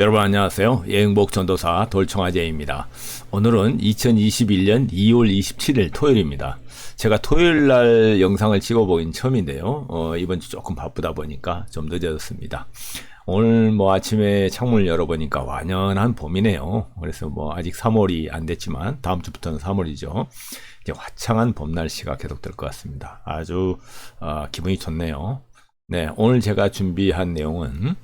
여러분 안녕하세요. 예행복 전도사 돌청아제입니다. 오늘은 2021년 2월 27일 토요일입니다. 제가 토요일 날 영상을 찍어보긴 처음인데요. 어, 이번 주 조금 바쁘다 보니까 좀 늦어졌습니다. 오늘 뭐 아침에 창문을 열어보니까 완연한 봄이네요. 그래서 뭐 아직 3월이 안 됐지만 다음 주부터는 3월이죠. 이제 화창한 봄 날씨가 계속될 것 같습니다. 아주 어, 기분이 좋네요. 네, 오늘 제가 준비한 내용은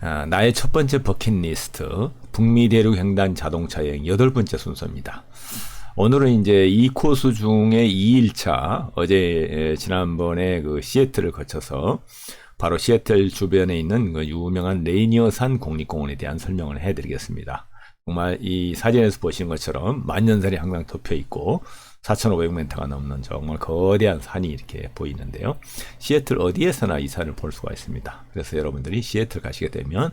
아, 나의 첫 번째 버킷리스트 북미 대륙 횡단 자동차 여행 여덟 번째 순서입니다. 오늘은 이제 이 코스 중에 2일차 어제 지난번에 그 시애틀을 거쳐서 바로 시애틀 주변에 있는 그 유명한 레이니어산 국립공원에 대한 설명을 해드리겠습니다. 정말 이 사진에서 보시는 것처럼 만년설이 항상 덮여 있고 4,500m가 넘는 정말 거대한 산이 이렇게 보이는데요. 시애틀 어디에서나 이 산을 볼 수가 있습니다. 그래서 여러분들이 시애틀 가시게 되면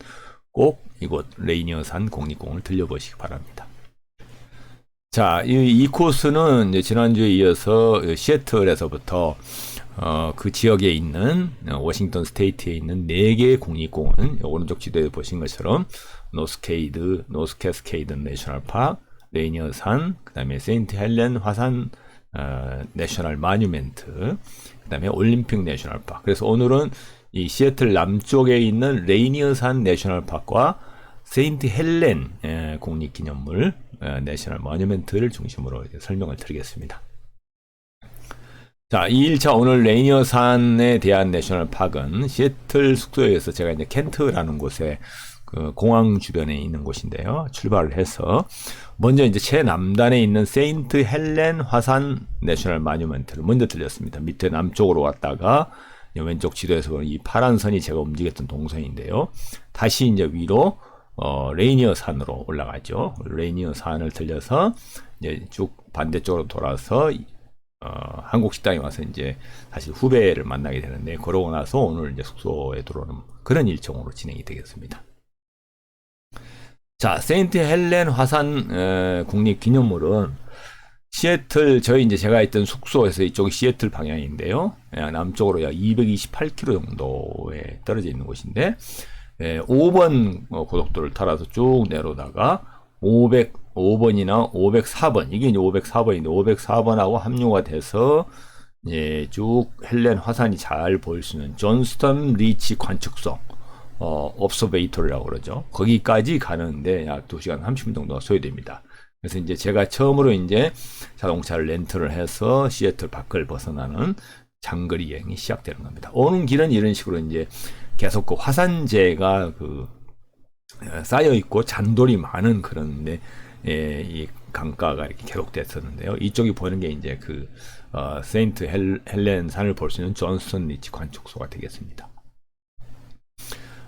꼭 이곳 레이니어산 국립공원을 들려보시기 바랍니다. 자, 이, 이 코스는 지난주에 이어서 시애틀에서부터 어, 그 지역에 있는 워싱턴 스테이트에 있는 네 개의 국립공원, 오른쪽 지도에 보신 것처럼 노스케이드, 노스캐스케이드 내셔널 파크, 레이니어 산, 그 다음에 세인트 헬렌 화산 어, 내셔널 마뉴멘트, 그 다음에 올림픽 내셔널 파크. 그래서 오늘은 이 시애틀 남쪽에 있는 레이니어 산 내셔널 파크와 세인트 헬렌 에, 국립기념물 에, 내셔널 마뉴멘트를 중심으로 설명을 드리겠습니다. 자, 2일차 오늘 레이니어 산에 대한 내셔널 파크는 시애틀 숙소에서 제가 이제 켄트라는 곳에 그 공항 주변에 있는 곳인데요. 출발을 해서 먼저 이제 최남단에 있는 세인트 헬렌 화산 내셔널 마뉴먼트를 먼저 들렸습니다. 밑에 남쪽으로 왔다가 왼쪽 지도에서 보는 이 파란 선이 제가 움직였던 동선인데요. 다시 이제 위로 어, 레이니어 산으로 올라가죠. 레이니어 산을 들려서 이제 쭉 반대쪽으로 돌아서 어, 한국 식당에 와서 이제 다시 후배를 만나게 되는데 그러고 나서 오늘 이제 숙소에 들어오는 그런 일정으로 진행이 되겠습니다. 자, 세인트 헬렌 화산 에, 국립 기념물은 시애틀 저희 이제 제가 있던 숙소에서 이쪽이 시애틀 방향인데요. 예, 남쪽으로 약 228km 정도에 떨어져 있는 곳인데 예, 5번 어, 고속도로를 따라서 쭉 내려오다가 505번이나 504번 이게 이제 504번인데 504번하고 합류가 돼서 예, 쭉 헬렌 화산이 잘 보일 수 있는 존스턴 리치 관측소 어, 업소베이터라고 그러죠. 거기까지 가는데 약 2시간 30분 정도가 소요됩니다. 그래서 이제 제가 처음으로 이제 자동차를 렌트를 해서 시애틀 밖을 벗어나는 장거리 여행이 시작되는 겁니다. 오는 길은 이런 식으로 이제 계속 그 화산재가 그 어, 쌓여 있고 잔돌이 많은 그런데 예, 이 강가가 이렇게 계속됐었는데요. 이쪽이 보이는 게 이제 그 어, 세인트 헬, 헬렌 산을 볼 수 있는 존슨 리치 관측소가 되겠습니다.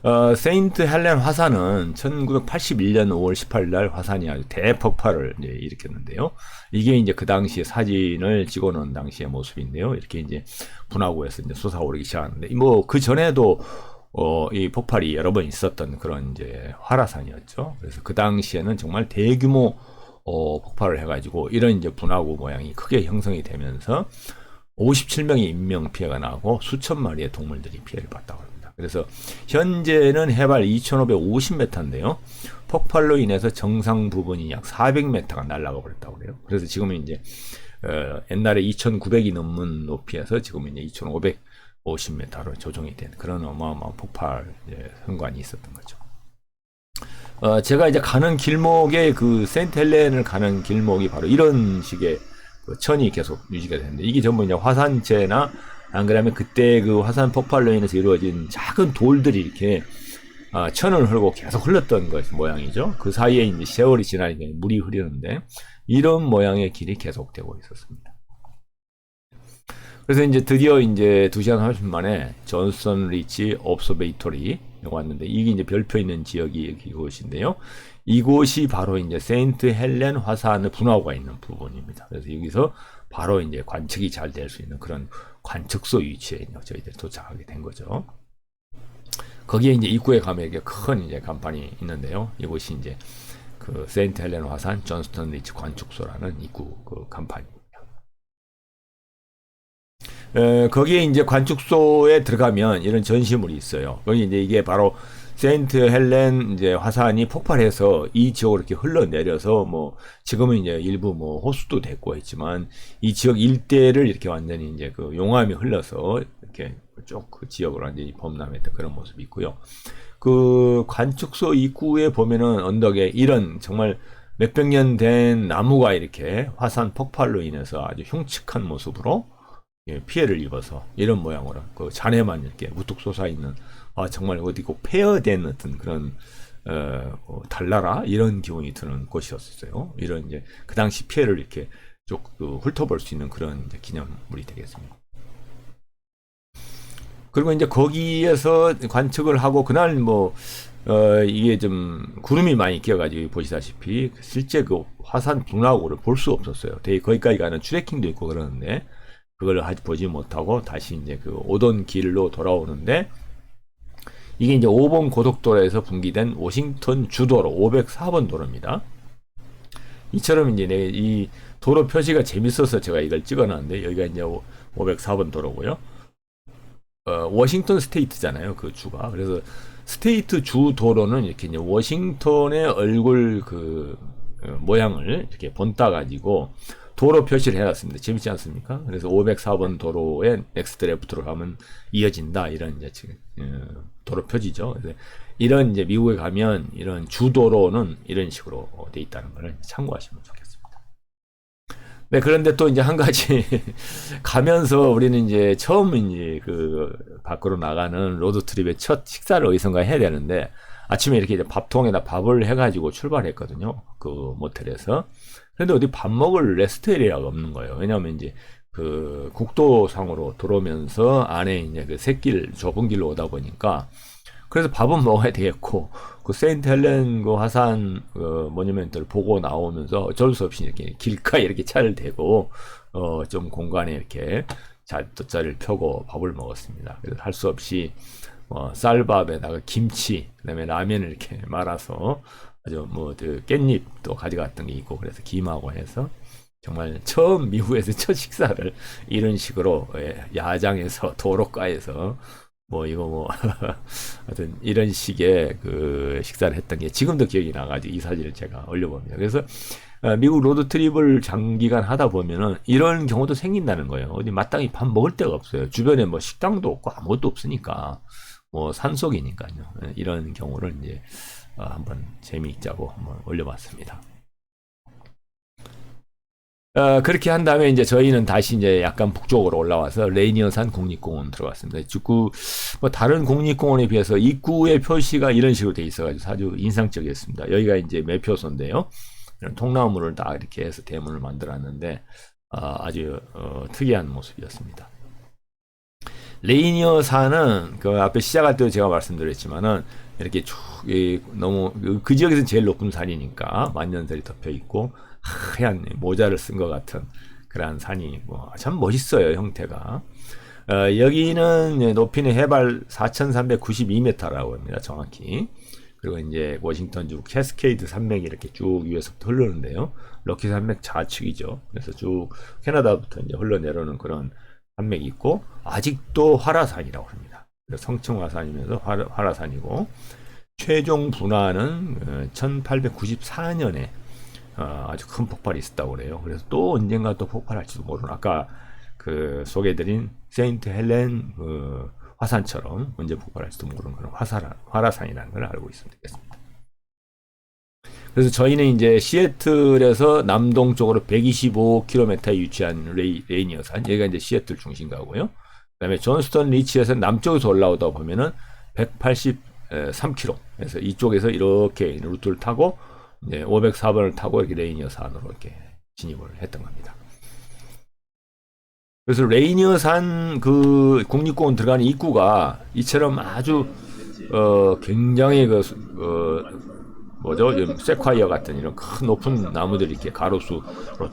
어, 세인트 헬렌 화산은 1981년 5월 18일 날 화산이 아주 대폭발을 이제 일으켰는데요. 이게 이제 그 당시에 사진을 찍어 놓은 당시의 모습인데요. 이렇게 이제 분화구에서 이제 솟아오르기 시작하는데, 뭐, 그 전에도 어, 이 폭발이 여러 번 있었던 그런 이제 활화산이었죠. 그래서 그 당시에는 정말 대규모 어, 폭발을 해가지고 이런 이제 분화구 모양이 크게 형성이 되면서 57명의 인명 피해가 나고 수천 마리의 동물들이 피해를 봤다고 합니다. 그래서 현재는 해발 2,550m인데요. 폭발로 인해서 정상 부분이 약 400m가 날아가 버렸다고 그래요. 그래서 지금은 이제 어, 옛날에 2,900이 넘는 높이에서 지금은 이제 2,550m로 조정이 된 그런 어마어마한 폭발 현관이 있었던 거죠. 어, 제가 이제 가는 길목에 그 센트 헬렌을 가는 길목이 바로 이런 식의 그 천이 계속 유지가 되는데 이게 전부 이제 화산재나 안 그러면 그때 그 화산 폭발로 인해서 이루어진 작은 돌들이 이렇게 아, 천을 흘고 계속 흘렀던 것 모양이죠. 그 사이에 이제 세월이 지나니까 물이 흐르는데 이런 모양의 길이 계속되고 있었습니다. 그래서 이제 드디어 이제 2시간 30분 만에 존슨 리치 옵서베이토리 왔는데 이게 이제 별표 있는 지역이 이곳인데요. 이곳이 바로 이제 세인트 헬렌 화산의 분화구가 있는 부분입니다. 그래서 여기서 바로 이제 관측이 잘 될 수 있는 그런 관측소 위치에 저희들이 도착하게 된 거죠. 거기에 이제 입구에 가면 이게 큰 이제 간판이 있는데요. 이곳이 이제 그 세인트 헬렌 화산 존스턴 리치 관측소라는 입구 그 간판입니다. 에, 거기에 이제 관측소에 들어가면 이런 전시물이 있어요. 거기 이제 이게 바로 세인트 헬렌 이제 화산이 폭발해서 이 지역으로 이렇게 흘러내려서 뭐 지금은 이제 일부 뭐 호수도 됐고 했지만 이 지역 일대를 이렇게 완전히 이제 그 용암이 흘러서 이렇게 쭉 그 지역으로 완전히 범람했던 그런 모습이 있고요. 그 관측소 입구에 보면은 언덕에 이런 정말 몇백 년 된 나무가 이렇게 화산 폭발로 인해서 아주 흉측한 모습으로 예, 피해를 입어서 이런 모양으로 그 잔해만 이렇게 우뚝 솟아 있는 아 정말 어디 꼭 폐허된 어떤 그런 어, 어, 달나라 이런 기분이 드는 곳이었어요. 이런 이제 그 당시 피해를 이렇게 쭉 그, 훑어볼 수 있는 그런 기념물이 되겠습니다. 그리고 이제 거기에서 관측을 하고 그날 뭐 어, 이게 좀 구름이 많이 끼어가지고 보시다시피 실제 그 화산 붕하고를 볼 수 없었어요. 되게 거기까지 가는 트레킹도 있고 그러는데 그걸 보지 못하고 다시 이제 그 오던 길로 돌아오는데 이게 이제 5번 고속도로에서 분기된 워싱턴 주도로 504번 도로입니다. 이처럼 이제 내 이 도로 표시가 재밌어서 제가 이걸 찍어놨는데 여기가 이제 504번 도로고요. 어, 워싱턴 스테이트잖아요. 그 주가. 그래서 스테이트 주 도로는 이렇게 이제 워싱턴의 얼굴 그 어, 모양을 이렇게 본따 가지고 도로 표시를 해놨습니다. 재밌지 않습니까? 그래서 504번 도로에 넥스트 레프트로 가면 이어진다 이런 이제 지금 어, 도로 표지죠. 이런 이제 미국에 가면 이런 주도로는 이런 식으로 돼 있다는 걸 참고하시면 좋겠습니다. 네, 그런데 또 이제 한 가지 가면서 우리는 이제 처음 이제 그 밖으로 나가는 로드 트립의 첫 식사를 어디선가 해야 되는데 아침에 이렇게 이제 밥통에다 밥을 해가지고 출발했거든요. 그 모텔에서. 근데 어디 밥 먹을 레스트 에리아가 없는 거예요. 왜냐하면 이제 그 국도상으로 들어오면서 안에 이제 그 새길 좁은 길로 오다 보니까 그래서 밥은 먹어야 되겠고 그 세인트 헬렌 그 화산 그 모니멘트를 보고 나오면서 어쩔 수 없이 이렇게 길가에 이렇게 차를 대고 어 좀 공간에 이렇게 잣도자리를 펴고 밥을 먹었습니다. 그래서 할 수 없이 어 쌀밥에다가 김치 그다음에 라면을 이렇게 말아서 아주 뭐그 깻잎도 가져갔던 게 있고 그래서 김하고 해서 정말 처음 미국에서 첫 식사를 이런 식으로 예, 야장에서 도로가에서 뭐 이거 뭐 하여튼 이런 식의 그 식사를 했던 게 지금도 기억이 나가지고 이 사진을 제가 올려봅니다. 그래서 어, 미국 로드 트립을 장기간 하다 보면은 이런 경우도 생긴다는 거예요. 어디 마땅히 밥 먹을 데가 없어요. 주변에 뭐 식당도 없고 아무것도 없으니까 뭐 산속이니까요. 예, 이런 경우를 이제 어, 한번 재미있자고 한번 올려봤습니다. 어, 그렇게 한 다음에 이제 저희는 다시 이제 약간 북쪽으로 올라와서 레이니어산 국립공원 들어갔습니다. 축구 뭐 다른 국립공원에 비해서 입구의 표시가 이런 식으로 돼 있어가지고 아주 인상적이었습니다. 여기가 이제 매표소인데요. 이런 통나무를 다 이렇게 해서 대문을 만들었는데 아, 주 어, 특이한 모습이었습니다. 레이니어 산은 그 앞에 시작할 때도 제가 말씀드렸지만은 이렇게 쭉 이, 너무 그 지역에서 제일 높은 산이니까 만년설이 덮여 있고 하얀 모자를 쓴 것 같은 그러한 산이 뭐 참 멋있어요 형태가. 어, 여기는 높이는 해발 4,392m라고 합니다 정확히. 그리고 이제 워싱턴주 캐스케이드 산맥이 이렇게 쭉 위에서부터 흐르는데요. 럭키 산맥 좌측이죠. 그래서 쭉 캐나다부터 이제 흘러내려오는 그런 산맥이 있고 아직도 화라산이라고 합니다. 성층화산이면서 화라, 산이고 최종 분화는 1894년에 어, 어, 아주 큰 폭발이 있었다고 그래요. 그래서 또 언젠가 또 폭발할지도 모르는 아까 그 소개해드린 세인트 헬렌 그 화산처럼 언제 폭발할지도 모르는 그런 화산, 화라산이라는 걸 알고 있으면 되겠습니다. 그래서 저희는 이제 시애틀에서 남동쪽으로 125km에 위치한 레이, 레이 니어산, 여기가 이제 시애틀 중심가고요. 그 다음에 존스턴 리치에서 남쪽에서 올라오다 보면은 183km. 그래서 이쪽에서 이렇게 루트를 타고 이제 504번을 타고 이렇게 레이니어산으로 이렇게 진입을 했던 겁니다. 그래서 레이니어산 그 국립공원 들어가는 입구가 이처럼 아주 어 굉장히 그 어, 뭐죠? 세콰이어 같은 이런 큰 높은 나무들이 이렇게 가로수로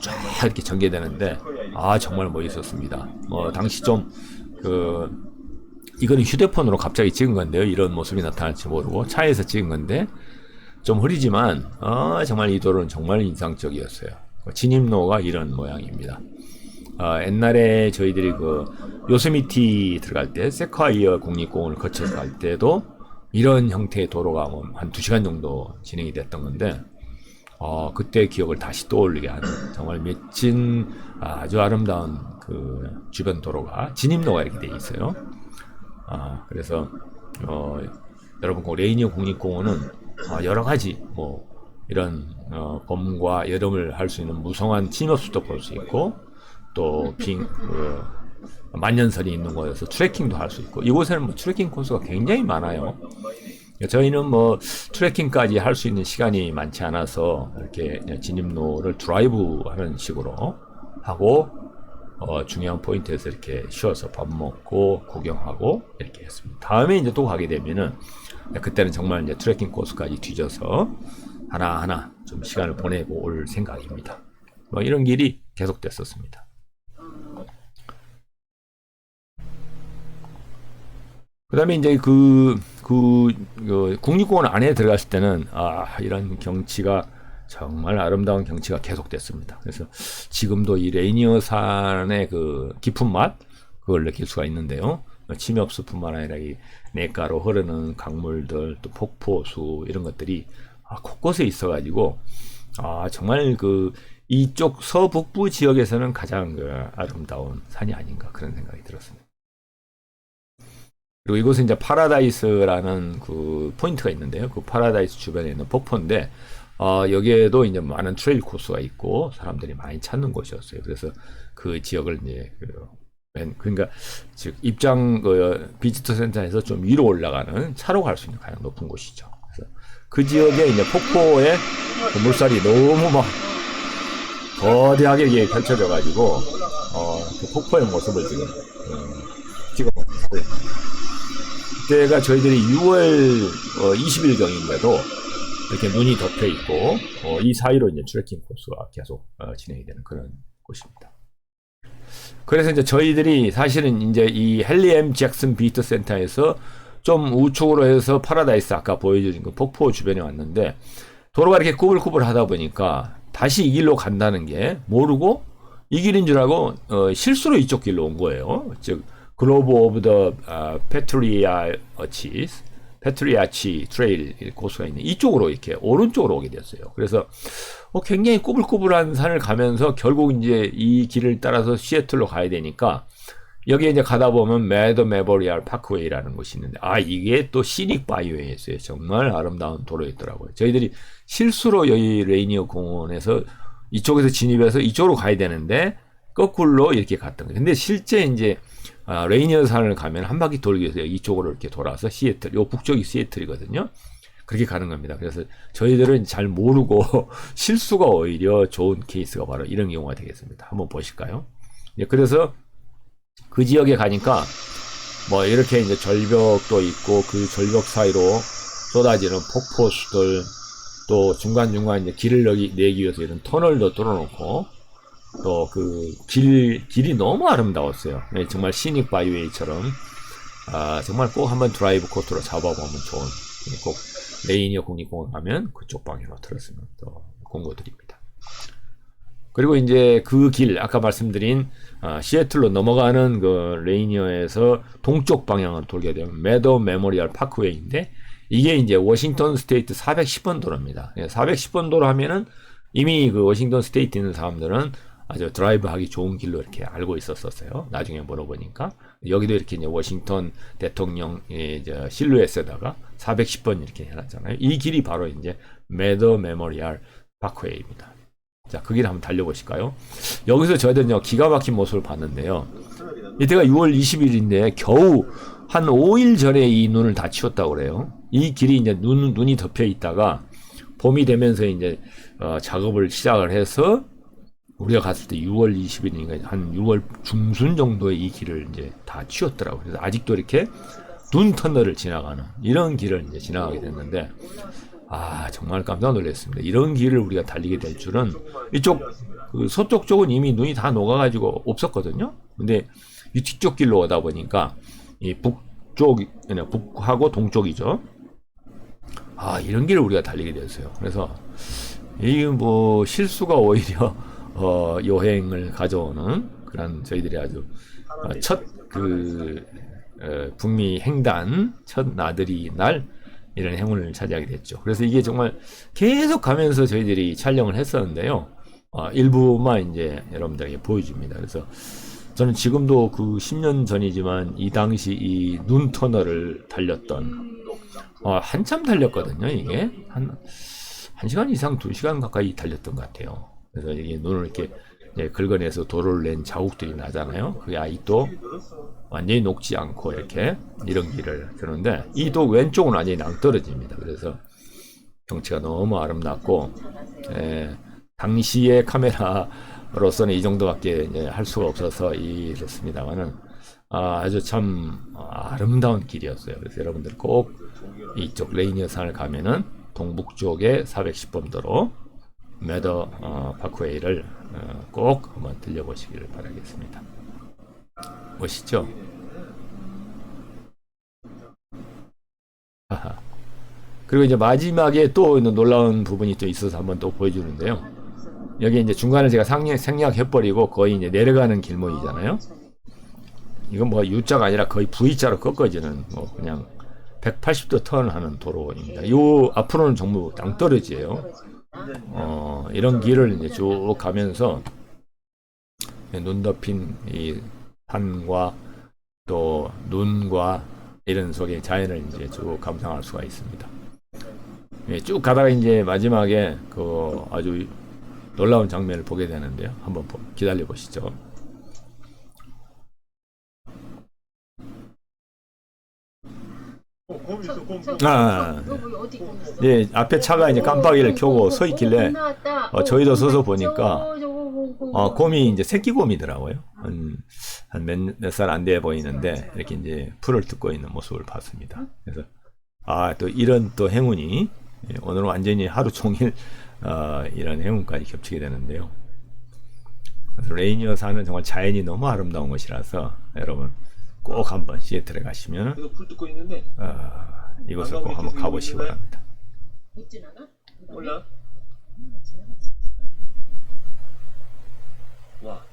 쫙 이렇게 전개되는데 아 정말 멋있었습니다. 뭐 당시 좀그 이거는 휴대폰으로 갑자기 찍은 건데요. 이런 모습이 나타날지 모르고 차에서 찍은 건데 좀 흐리지만 아 정말 이 도로는 정말 인상적이었어요. 진입로가 이런 모양입니다. 어, 옛날에 저희들이 그 요세미티 들어갈 때 세콰이어 국립공원을 거쳐서 갈 때도 이런 형태의 도로가 뭐 한두 시간 정도 진행이 됐던 건데 어, 그때 기억을 다시 떠올리게 하는 정말 멋진 아주 아름다운 그 주변 도로가 진입로가 이렇게 돼 있어요. 아, 그래서 어, 여러분 그 레이니어 국립공원은 어, 여러 가지 뭐 이런 어, 봄과 여름을 할 수 있는 무성한 침엽수도 볼 수 있고 또 빙 그, 만년설이 있는 곳에서 트레킹도 할 수 있고 이곳에는 뭐 트레킹 코스가 굉장히 많아요. 저희는 뭐 트레킹까지 할 수 있는 시간이 많지 않아서 이렇게 진입로를 드라이브 하는 식으로 하고 어, 중요한 포인트에서 이렇게 쉬어서 밥 먹고 구경하고 이렇게 했습니다. 다음에 이제 또 가게 되면은 그때는 정말 이제 트레킹 코스까지 뒤져서 하나하나 좀 시간을 보내고 올 생각입니다. 뭐 이런 길이 계속됐었습니다. 그 다음에 이제 그, 그, 그, 국립공원 안에 들어갔을 때는, 아, 이런 경치가 정말 아름다운 경치가 계속됐습니다. 그래서 지금도 이 레이니어 산의 그 깊은 맛, 그걸 느낄 수가 있는데요. 침엽수뿐만 아니라 이 냇가로 흐르는 강물들, 또 폭포수, 이런 것들이 아, 곳곳에 있어가지고, 아, 정말 그, 이쪽 서북부 지역에서는 가장 그 아름다운 산이 아닌가 그런 생각이 들었습니다. 그리고 이곳은 이제 파라다이스라는 그 포인트가 있는데요. 그 파라다이스 주변에 있는 폭포인데, 어, 여기에도 이제 많은 트레일 코스가 있고, 사람들이 많이 찾는 곳이었어요. 그래서 그 지역을 이제, 그, 맨, 그러니까, 즉, 입장, 그, 비지터 센터에서 좀 위로 올라가는 차로 갈 수 있는 가장 높은 곳이죠. 그래서 그 지역에 이제 폭포에 그 물살이 너무 막, 거대하게 이게 펼쳐져 가지고, 어, 그 폭포의 모습을 지금, 어, 찍어보고 그때가 저희들이 6월 어, 20일경인데도 이렇게 눈이 덮여 있고 어, 이 사이로 이제 트레킹 코스가 계속 어, 진행이 되는 그런 곳입니다. 그래서 이제 저희들이 사실은 이제 이 헨리 엠 잭슨 비트 센터에서 좀 우측으로 해서 파라다이스 아까 보여드린 그 폭포 주변에 왔는데 도로가 이렇게 꾸불꾸불 하다 보니까 다시 이 길로 간다는 게 모르고 이 길인 줄 알고 어, 실수로 이쪽 길로 온 거예요. 즉 글로브 오브 더 페트리아치 페트리아치 트레일 코스가 있는 이쪽으로 이렇게 오른쪽으로 오게 됐어요. 그래서 어, 굉장히 꾸불꾸불한 산을 가면서 결국 이제 이 길을 따라서 시애틀로 가야 되니까 여기에 이제 가다 보면 매더 메버리알 파크웨이라는 곳이 있는데 아 이게 또 시닉 바이웨이였어요. 정말 아름다운 도로였더라고요. 저희들이 실수로 여기 레이니어 공원에서 이쪽에서 진입해서 이쪽으로 가야 되는데 거꾸로 이렇게 갔던 거예요. 근데 실제 이제 아, 레이니어 산을 가면 한 바퀴 돌기 위해서 이쪽으로 이렇게 돌아서 시애틀, 요 북쪽이 시애틀이거든요. 그렇게 가는 겁니다. 그래서 저희들은 잘 모르고 실수가 오히려 좋은 케이스가 바로 이런 경우가 되겠습니다. 한번 보실까요? 예, 그래서 그 지역에 가니까 뭐 이렇게 이제 절벽도 있고 그 절벽 사이로 쏟아지는 폭포수들 또 중간중간 이제 길을 내기, 위해서 이런 터널도 뚫어놓고 또 그 길, 길이 너무 아름다웠어요. 네, 정말 시닉 바이웨이처럼 아, 정말 꼭 한번 드라이브 코트로 잡아보면 좋은 네, 꼭 레이니어 국립공원 가면 그쪽 방향으로 들었으면 더 공고드립니다. 그리고 이제 그 길, 아까 말씀드린 아, 시애틀로 넘어가는 그 레이니어에서 동쪽 방향으로 돌게 되면 매더 메모리얼 파크웨이인데 이게 이제 워싱턴 스테이트 410번 도로입니다. 410번 도로 하면은 이미 그 워싱턴 스테이트 있는 사람들은 아주 드라이브 하기 좋은 길로 이렇게 알고 있었었어요. 나중에 물어보니까. 여기도 이렇게 이제 워싱턴 대통령의 이제 실루엣에다가 410번 이렇게 해놨잖아요. 이 길이 바로 이제 매더 메모리얼 파크웨이입니다. 자, 그 길 한번 달려보실까요? 여기서 저희들은 기가 막힌 모습을 봤는데요. 이때가 6월 20일인데 겨우 한 5일 전에 이 눈을 다 치웠다고 그래요. 이 길이 이제 눈, 눈이 덮여 있다가 봄이 되면서 이제 어, 작업을 시작을 해서 우리가 갔을 때 6월 20일이니까 한 6월 중순 정도에 이 길을 이제 다 치웠더라고요. 그래서 아직도 이렇게 눈 터널을 지나가는 이런 길을 이제 지나가게 됐는데 아 정말 깜짝 놀랐습니다. 이런 길을 우리가 달리게 될 줄은 이쪽 그 서쪽 쪽은 이미 눈이 다 녹아가지고 없었거든요. 근데 이 뒤쪽 길로 오다 보니까 이 북쪽 북하고 동쪽이죠. 아 이런 길을 우리가 달리게 됐어요. 그래서 이게 뭐 실수가 오히려 어, 여행을 가져오는 그런 저희들이 아주 어, 첫그 어, 북미 횡단 첫 나들이 날 이런 행운을 차지하게 됐죠. 그래서 이게 정말 계속 가면서 저희들이 촬영을 했었는데요. 어, 일부만 이제 여러분들에게 보여줍니다. 그래서 저는 지금도 그 10년 전이지만 이 당시 이 눈 터널을 달렸던 어, 한참 달렸거든요. 이게 한 1시간 이상 2시간 가까이 달렸던 것 같아요. 그래서 이게 눈을 이렇게 이제 긁어내서 도로를 낸 자국들이 나잖아요. 그게 아직도 완전히 녹지 않고 이렇게 이런 길을 드는데 이또 왼쪽은 완전히 낭떠러집니다. 그래서 경치가 너무 아름답고 예, 당시의 카메라로서는 이 정도밖에 이제 할 수가 없어서 이렇습니다만은 아, 주참 아름다운 길이었어요. 그래서 여러분들 꼭 이쪽 레이니어 산을 가면은 동북 쪽에 410번도로 매더 어, 파크웨이를 어, 꼭 한번 들려보시기를 바라겠습니다. 멋있죠? 그리고 이제 마지막에 또 놀라운 부분이 또 있어서 한번 또 보여주는데요. 여기 이제 중간에 제가 상략, 생략해버리고 거의 이제 내려가는 길목이잖아요. 이건 뭐 U자가 아니라 거의 V자로 꺾어지는 뭐 그냥 180도 턴하는 도로입니다. 요 앞으로는 전부 낭떠러지예요. 어, 이런 길을 이제 쭉 가면서 눈 덮인 이 산과 또 눈과 이런 속의 자연을 이제 쭉 감상할 수가 있습니다. 예, 쭉 가다가 이제 마지막에 그 아주 놀라운 장면을 보게 되는데요. 한번 보- 기다려 보시죠. 곰 있어, 곰. 저, 아, 어디 곰 있어? 예, 앞에 차가 이제 깜빡이를 켜고 서 있길래 어, 저희도 서서 보니까 어, 곰이 이제 새끼 곰이더라고요. 한몇살안 돼 보이는데 이렇게 이제 풀을 뜯고 있는 모습을 봤습니다. 그래서 아 또 이런 또 행운이 예, 오늘은 완전히 하루 종일 어, 이런 행운까지 겹치게 되는데요. 그래서 레이니어 산은 정말 자연이 너무 아름다운 곳이라서 여러분 꼭 한번 시애틀에 가시면 그래서 풀 뜯고 있는데 어, 이곳을 꼭 한번 가보시기 바랍니다. 있진 않아? 몰라. 와,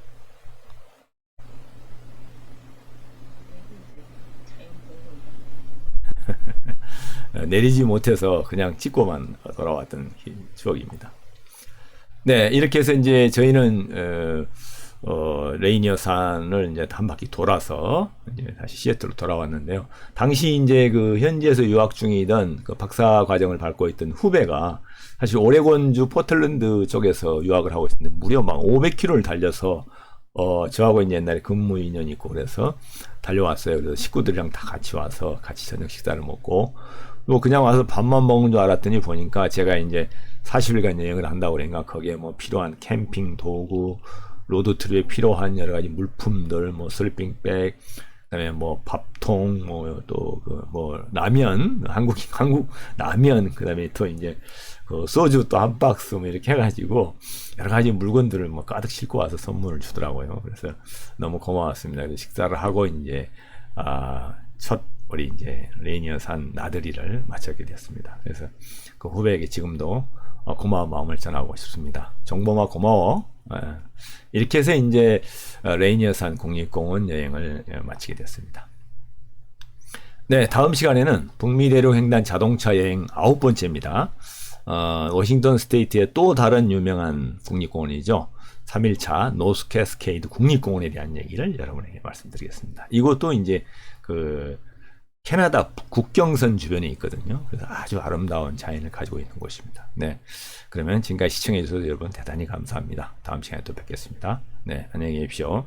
어, 내리지 못해서 그냥 찍고만 돌아왔던 기- 추억입니다. 네, 이렇게 해서 이제 저희는 어, 어, 레이니어 산을 이제 한 바퀴 돌아서 이제 다시 시애틀로 돌아왔는데요. 당시 이제 그 현지에서 유학 중이던 그 박사 과정을 밟고 있던 후배가 사실 오레곤주 포틀랜드 쪽에서 유학을 하고 있었는데 무려 막 500km를 달려서 어, 저하고 이제 옛날에 근무 인연이 있고 그래서 달려왔어요. 그래서 식구들이랑 다 같이 와서 같이 저녁 식사를 먹고 뭐 그냥 와서 밥만 먹는 줄 알았더니 보니까 제가 이제 40일간 여행을 한다고 그러니까 거기에 뭐 필요한 캠핑 도구, 로드트립에 필요한 여러 가지 물품들, 뭐 슬핑백, 그다음에 뭐 밥통, 뭐 또 그 뭐 라면, 한국 한국 라면, 그다음에 또 이제 그 소주 또 한 박스 뭐 이렇게 해가지고 여러 가지 물건들을 뭐 가득 싣고 와서 선물을 주더라고요. 그래서 너무 고마웠습니다. 그래서 식사를 하고 이제 아, 첫 우리 이제 레이니어 산 나들이를 마치게 됐습니다. 그래서 그 후배에게 지금도 어, 고마운 마음을 전하고 싶습니다. 정보마 고마워. 예. 이렇게 해서 이제 어, 레이니어 산 국립공원 여행을 예, 마치게 됐습니다. 네, 다음 시간에는 북미 대륙 횡단 자동차 여행 아홉 번째입니다. 어, 워싱턴 스테이트의 또 다른 유명한 국립공원이죠. 3일차 노스 캐스케이드 국립공원에 대한 얘기를 여러분에게 말씀드리겠습니다. 이것도 이제 그 캐나다 국경선 주변에 있거든요. 그래서 아주 아름다운 자연을 가지고 있는 곳입니다. 네. 그러면 지금까지 시청해 주셔서 여러분 대단히 감사합니다. 다음 시간에 또 뵙겠습니다. 네. 안녕히 계십시오.